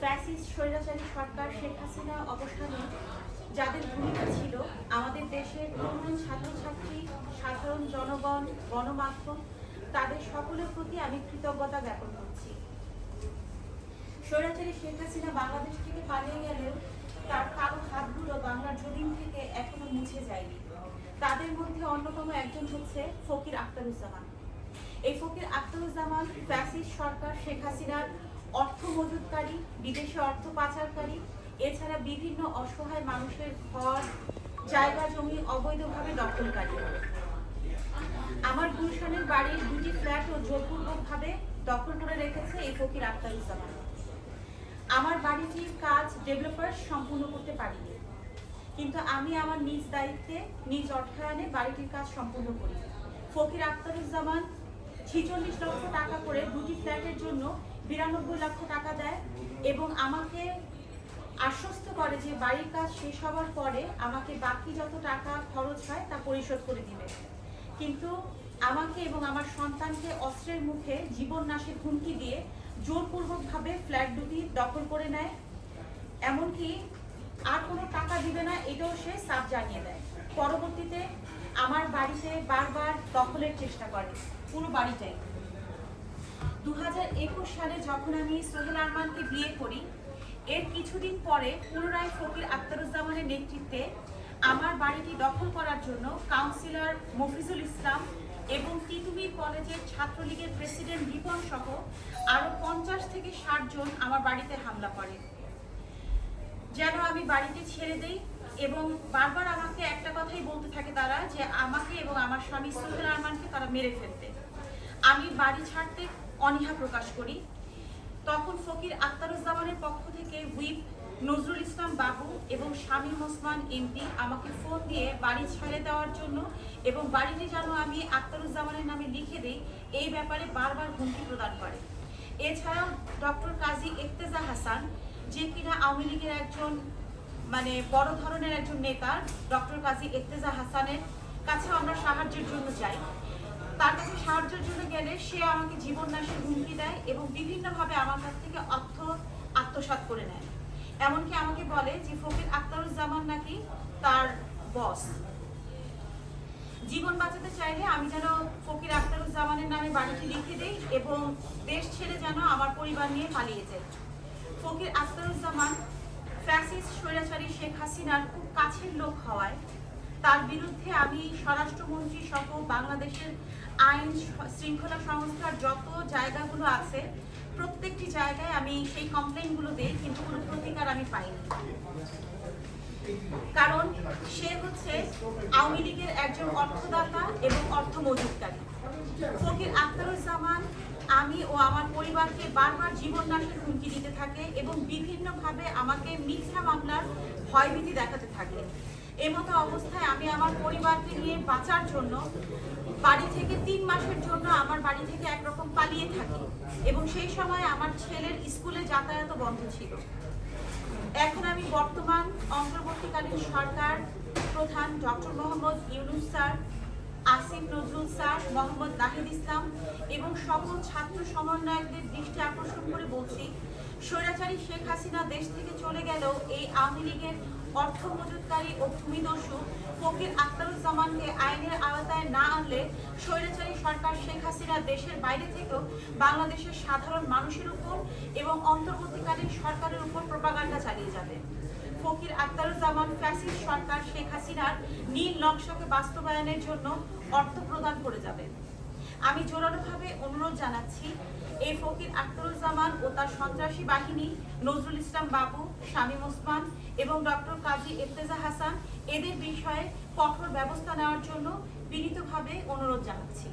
Fascist, স্বৈরাচারী সরকার, শেখ হাসিনা অবসানে যাদের ভূমিকা ছিল, আমাদের দেশের তরুণ ছাত্রছাত্রী সাধারণ জনগণ, গণমাধ্যম, তাদের সকলের প্রতি আমি কৃতজ্ঞতা জ্ঞাপন করছি। স্বৈরাচারী শেখ হাসিনা বাংলাদেশ থেকে পালিয়ে গেলেও তার কালো হাতগুলো বাংলার জমিন থেকে এখনও মুছে যায়নি। তাদের মধ্যে অন্যতম একজন হচ্ছে ফকির আখতারুজ্জামান এই ফকির আখতারুজ্জামান ফ্যাসিস্ট সরকার, শেখ হাসিনার অর্থ মজুতকারী, বিদেশে অর্থ পাচারকারী, এছাড়া বিভিন্ন অসহায় মানুষের ঘর, জায়গা, জমি অবৈধভাবে দখলকারী। আমার গুলশানের বাড়ির দুটি ফ্ল্যাটও জোরপূর্বকভাবে দখল করে রেখেছে এই ফকির আখতারুজ্জামান আমার বাড়িটির কাজ ডেভেলপার সম্পূর্ণ করতে পারিনি। কিন্তু আমি আমার নিজ দায়িত্বে, নিজ অর্থায়নে বাড়িটির কাজ সম্পূর্ণ করি। ফকির আখতারুজ্জামান ছিচল্লিশ লক্ষ টাকা করে দুটি ফ্ল্যাটের জন্য বিরানব্বই লক্ষ টাকা দেয় এবং আমাকে আশ্বস্ত করে যে বাড়ির কাজ শেষ হওয়ার পরে আমাকে বাকি যত টাকা খরচ হয় তা পরিশোধ করে দিবে। কিন্তু আমাকে এবং আমার সন্তানকে অস্ত্রের মুখে জীবন নাশের হুমকি দিয়ে জোরপূর্বকভাবে ফ্ল্যাট দুটি দখল করে নেয়। এমনকি আর কোনো টাকা দিবে না, এটাও সে সাফ জানিয়ে দেয়। পরবর্তীতে আমার বাড়িতে বারবার দখলের চেষ্টা করে, পুরো বাড়িটাই। দু হাজার একুশ সালে যখন আমি সোহেল আরমানকে বিয়ে করি, এর কিছুদিন পরে পুনরায় ফকির আখতারুজ্জামানের নেতৃত্বে আমার বাড়িটি দখল করার জন্য কাউন্সিলর মফিজুল ইসলাম এবং তিতুমির কলেজের ছাত্রলীগের প্রেসিডেন্ট রিপন সহ আরও পঞ্চাশ থেকে ষাট জন আমার বাড়িতে হামলা করে। যেন আমি বাড়িতে ছেড়ে দেই এবং বারবার আমাকে একটা কথাই বলতে থাকে তারা যে আমাকে এবং আমার স্বামী সোহেল আরমানকে তারা মেরে ফেলতে আমি বাড়ি ছাড়তে অনীহা প্রকাশ করি। তখন ফকির আখতারুজ্জামানের পক্ষ থেকে হুইপ, নজরুল ইসলাম বাবু এবং শামীম ওসমান এমপি আমাকে ফোন দিয়ে বাড়ি ছেড়ে দেওয়ার জন্য এবং বাড়িটি যেন আমি আখতারুজ্জামানের নামে লিখে দিই, এই ব্যাপারে বারবার হুমকি প্রদান করে। এছাড়াও ডক্টর কাজী ইফতেজা হাসান, যে কিনা আওয়ামী লীগের একজন মানে বড় ধরনের একজন নেতা, ডক্টর কাজী ইফতেজা হাসানের কাছে আমরা সাহায্যের জন্য যাই। তার কাছে সাহায্যের জন্য গেলে সে আমাকে জীবন নাশের হুমকি দেয় এবং বিভিন্নভাবে আমার কাছ থেকে অর্থ আত্মসাৎ করে নেয়। এমনকি আমাকে বলে যে, ফকির আক্তারুজ্জামান নাকি তার বস? জীবন বাঁচাতে চাইলে আমি যেন ফকির আক্তারুজ্জামানের নামে বাড়িটি লিখে দেই এবং দেশ ছেড়ে যেন আমার পরিবার নিয়ে পালিয়ে যাই ফকির আক্তারুজ্জামান ফ্যাসিস্ট, স্বৈরাচারী শেখ হাসিনার খুব কাছের লোক হওয়ায় তার বিরুদ্ধে আমি স্বরাষ্ট্রমন্ত্রী সহ বাংলাদেশের আইন শৃঙ্খলা সংস্থার যত জায়গাগুলো আছে, প্রত্যেকটি জায়গায় আমি সেই কমপ্লেনগুলো দিই, কিন্তু কোনো প্রতিকার আমি পাইনি। কারণ সে হচ্ছে আওয়ামী লীগের একজন অর্থদাতা এবং অর্থ মজুতকারী ফকির আখতারুজ্জামান, আমি ও আমার পরিবারকে বারবার জীবন নাশের হুমকি দিতে থাকে এবং বিভিন্নভাবে আমাকে মিথ্যা মামলার ভয়ভীতি দেখাতে থাকে। এমতো অবস্থায় আমি আমার পরিবারকে নিয়ে বাঁচার জন্য বাড়ি থেকে তিন মাসের জন্য আমার বাড়ি থেকে একরকম পালিয়ে থাকি। এবং সেই সময় আমার ছেলের স্কুলে যাতায়াত বন্ধ ছিল। এখন আমি বর্তমান অন্তর্বর্তীকালীন সরকার প্রধান doctor Mohammad Yunus sir, Asif Nazrul sir, Mohammad Nahid Islam এবং সকল ছাত্র সমন্বয়কদের দৃষ্টি আকর্ষণ করে বলছি, স্বৈরাচারী শেখ হাসিনা দেশ থেকে চলে গেলেও এই আওয়ামী লীগের অর্থ মজুতকারী ও ভূমিদস্যু ফকির আখতারুজ্জামানকে আইনের আওতায় না আনলে স্বৈরাচারী সরকার শেখ হাসিনা দেশের বাইরে থেকেও বাংলাদেশের সাধারণ মানুষের উপর এবং অন্তর্বর্তীকালীন সরকারের উপর প্রপাগান্ডা চালিয়ে যাবে। ফকির আখতারুজ্জামান ফ্যাসিস্ট সরকার শেখ হাসিনার নীল নকশাকে বাস্তবায়নের জন্য অর্থ প্রদান করে যাবে। আমি জোরালোভাবে অনুরোধ জানাচ্ছি এই ফকির আখতারুজ্জামান ও তার সন্ত্রাসী বাহিনী, নজরুল ইসলাম বাবু, শামীম ওসমান এবং ডক্টর কাজী ইফতেজা হাসান, এদের বিষয়ে কঠোর ব্যবস্থা নেওয়ার জন্য বিনীতভাবে অনুরোধ জানাচ্ছি।